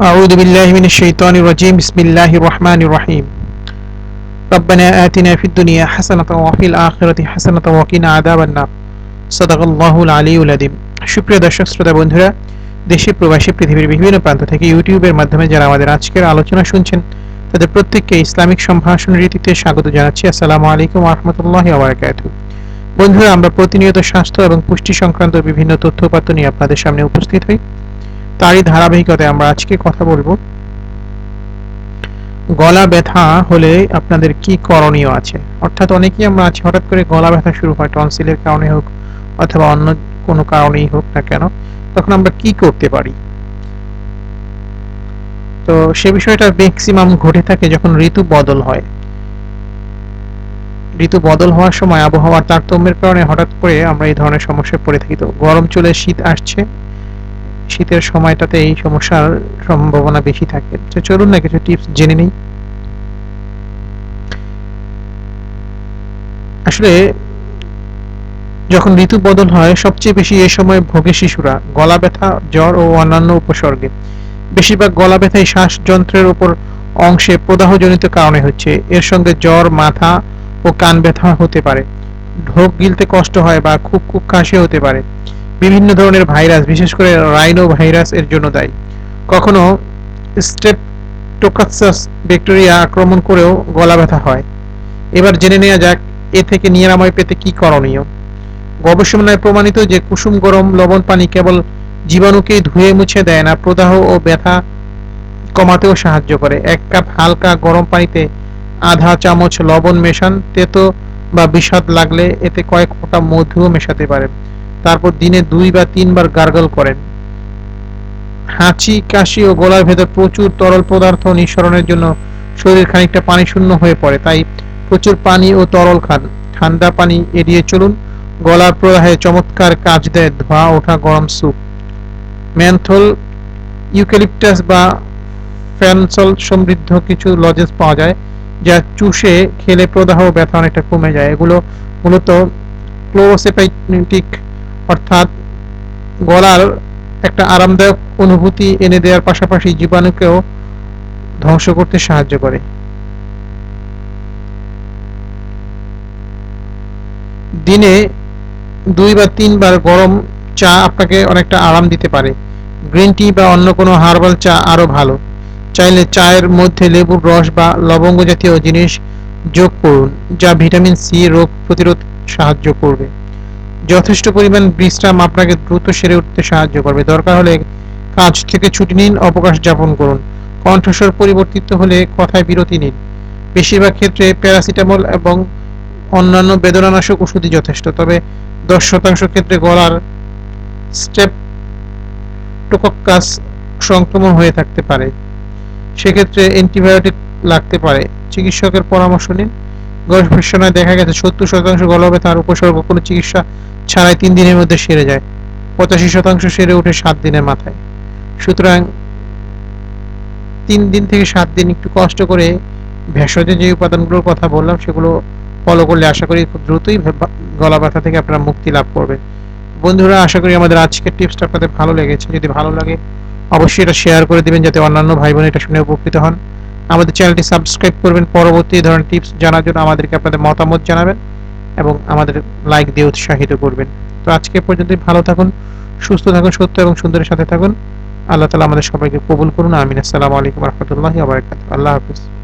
أعوذ بالله من الشيطان الرجيم بسم الله الرحمن الرحيم ربنا آتنا في الدنيا حسنة وفي الآخرة حسنة وقنا عذاب النار صدق الله العلي العظيم সুপ্রিয় দর্শক শ্রোতা বন্ধুরা দেশে প্রবাসী পৃথিবীর বিভিন্ন প্রান্ত থেকে ইউটিউবের মাধ্যমে যারা আমাদের আজকের আলোচনা শুনছেন তাদের প্রত্যেককে ইসলামিক সম্ভাষণ রীতিতে স্বাগত জানাচ্ছি আসসালামু আলাইকুম রহমতুল্লাহ আবরাকাতু বন্ধুরা আমরা প্রতিনিয়ত স্বাস্থ্য এবং পুষ্টি সংক্রান্ত বিভিন্ন তথ্যপাত্র নিয়ে আপনাদের সামনে উপস্থিত হই তারই ধারাবাহিকতায় আমরা আজকে কথা বলব। গলা ব্যথা হলে আপনাদের কি করণীয় আছে? অর্থাৎ অনেকেই আমরা আছি, হঠাৎ করে গলা ব্যথা শুরু হয়, টনসিলের কারণে হোক অথবা অন্য কোনো কারণেই হোক না কেন, তখন আমরা কি করতে পারি? তো সে বিষয়টা ম্যাক্সিমাম ঘটে থাকে যখন ঋতু বদল হয়। ঋতু বদল হওয়ার সময় আবহাওয়ার তারতম্যের কারণে হঠাৎ করে আমরা এই ধরনের সমস্যায় পড়ে থাকি। তো গরম চলে শীত আসছে শীতের সময়টাতে এই সমস্যার সম্ভাবনা বেশি থাকে। তো চলুন না, কিছু টিপস জেনে নিই। আসলে যখন ঋতু বদল হয়, সবচেয়ে বেশি এই সময় ভোগে শিশুরা, গলা ব্যথা, জ্বর ও অন্যান্য উপসর্গে। বেশিরভাগ গলা ব্যথাই শ্বাসযন্ত্রের উপর অংশে প্রদাহজনিত কারণে হচ্ছে। এর সঙ্গে জ্বর, মাথা ও কান ব্যথা হতে পারে। ঢোক গিলতে কষ্ট হয় বা খুব খুব কাশি হতে পারে। বিভিন্ন ধরনের ভাইরাস, বিশেষ করে রাইনো ভাইরাস এর জন্য দায়ী। কখনো স্ট্রেপটোকাসাস ব্যাকটেরিয়া আক্রমণ করেও গলা ব্যথা হয়। এবার জেনে নেওয়া যাক, এ থেকে নিরাময় পেতে কি করণীয়? গবেষণায় প্রমাণিত যে কুসুম গরম লবণ পানি কেবল জীবাণুকে ধুয়ে মুছে দেয় না, প্রদাহ ও ব্যথা কমাতেও সাহায্য করে। এক কাপ হালকা গরম পানিতে আধা চামচ লবণ মেশান, তেতো বা বিষাদ লাগলে এতে কয়েক ফোঁটা মধুও মেশাতে পারেন। তারপর দিনে দুই বা তিনবার গার্গল করেন। হাঁচি, কাশি ও গলার ভেতর প্রচুর তরল পদার্থ নিঃসরণের জন্য শরীর খানিকটা পানি শূন্য হয়ে পড়ে, তাই প্রচুর পানি ও তরল খান। ঠান্ডা পানি এড়িয়ে চলুন। গলার প্রদাহে চমৎকার কাজ দেয় ধোয়া, ওঠা, গরম স্যুপ। ম্যানথল, ইউক্যালিপটাস বা ফ্যানসল সমৃদ্ধ কিছু লজেন্স পাওয়া যায়, যা চুষে খেলে প্রদাহ ব্যথা অনেকটা কমে যায়। এগুলো মূলত ক্লোরোসেপাইটিক অর্থাৎ গলার একটা আরামদায়ক অনুভূতি এনে দেওয়ার পাশাপাশি জীবাণুকেও ধ্বংস করতে সাহায্য করে। দিনে দুই বা তিনবার গরম চা আপনাকে অনেকটা আরাম দিতে পারে। গ্রিন টি বা অন্য কোনো হার্বাল চা আরও ভালো। চাইলে চায়ের মধ্যে লেবুর রস বা লবঙ্গ জাতীয় জিনিস যোগ করুন, যা ভিটামিন সি রোগ প্রতিরোধ সাহায্য করবে। যথেষ্ট পরিমাণ বিশ্রাম আপনাকে দ্রুত সেরে উঠতে সাহায্য করবে। দরকার হলে কাজ থেকে ছুটি নিন, অবকাশ যাপন করুন। কণ্ঠস্বর পরিবর্তিত হলে কথায় বিরতি নিন। বেশিরভাগ ক্ষেত্রে প্যারাসিটামল এবং অন্যান্য বেদনানাশক ওষুধই যথেষ্ট, তবে দশ শতাংশ ক্ষেত্রে গলার স্টেপটোকক্কাস সংক্রমণ হয়ে থাকতে পারে। সেক্ষেত্রে অ্যান্টিবায়োটিক লাগতে পারে। চিকিৎসকের পরামর্শ নিন। গবেষণায় দেখা গেছে, সত্তর শতাংশ গলা ব্যথার উপসর্গ কোনো চিকিৎসা ছাড়াই তিন দিনের মধ্যে সেরে যায়। পঁচাশি শতাংশ সেরে ওঠে সাত দিনের মাথায়। সুতরাং তিন দিন থেকে সাত দিন একটু কষ্ট করে ভেষজে যে উপাদানগুলোর কথা বললাম, সেগুলো ফলো করলে আশা করি খুব দ্রুতই গলা ব্যথা থেকে আপনারা মুক্তি লাভ করবেন। বন্ধুরা, আশা করি আমাদের আজকের টিপসটা আপনাদের ভালো লেগেছে। যদি ভালো লাগে, অবশ্যই এটা শেয়ার করে দিবেন, যাতে অন্যান্য ভাই বোন এটা শুনে উপকৃত হন। আমাদের চ্যানেলটি সাবস্ক্রাইব করবেন। পরবর্তী ধরনের টিপস জানার জন্য আমাদেরকে আপনাদের মতামত জানাবেন এবং আমাদের লাইক দিয়ে উৎসাহিত করবেন। তো আজকে পর্যন্ত ভালো থাকুন, সুস্থ থাকুন, সত্য এবং সুন্দরের সাথে থাকুন। আল্লাহ তালা আমাদের সবাইকে কবুল করুন। আমিন। আসসালামু আলাইকুম রহমতুল্লাহ আল্লাহ হাফিজ।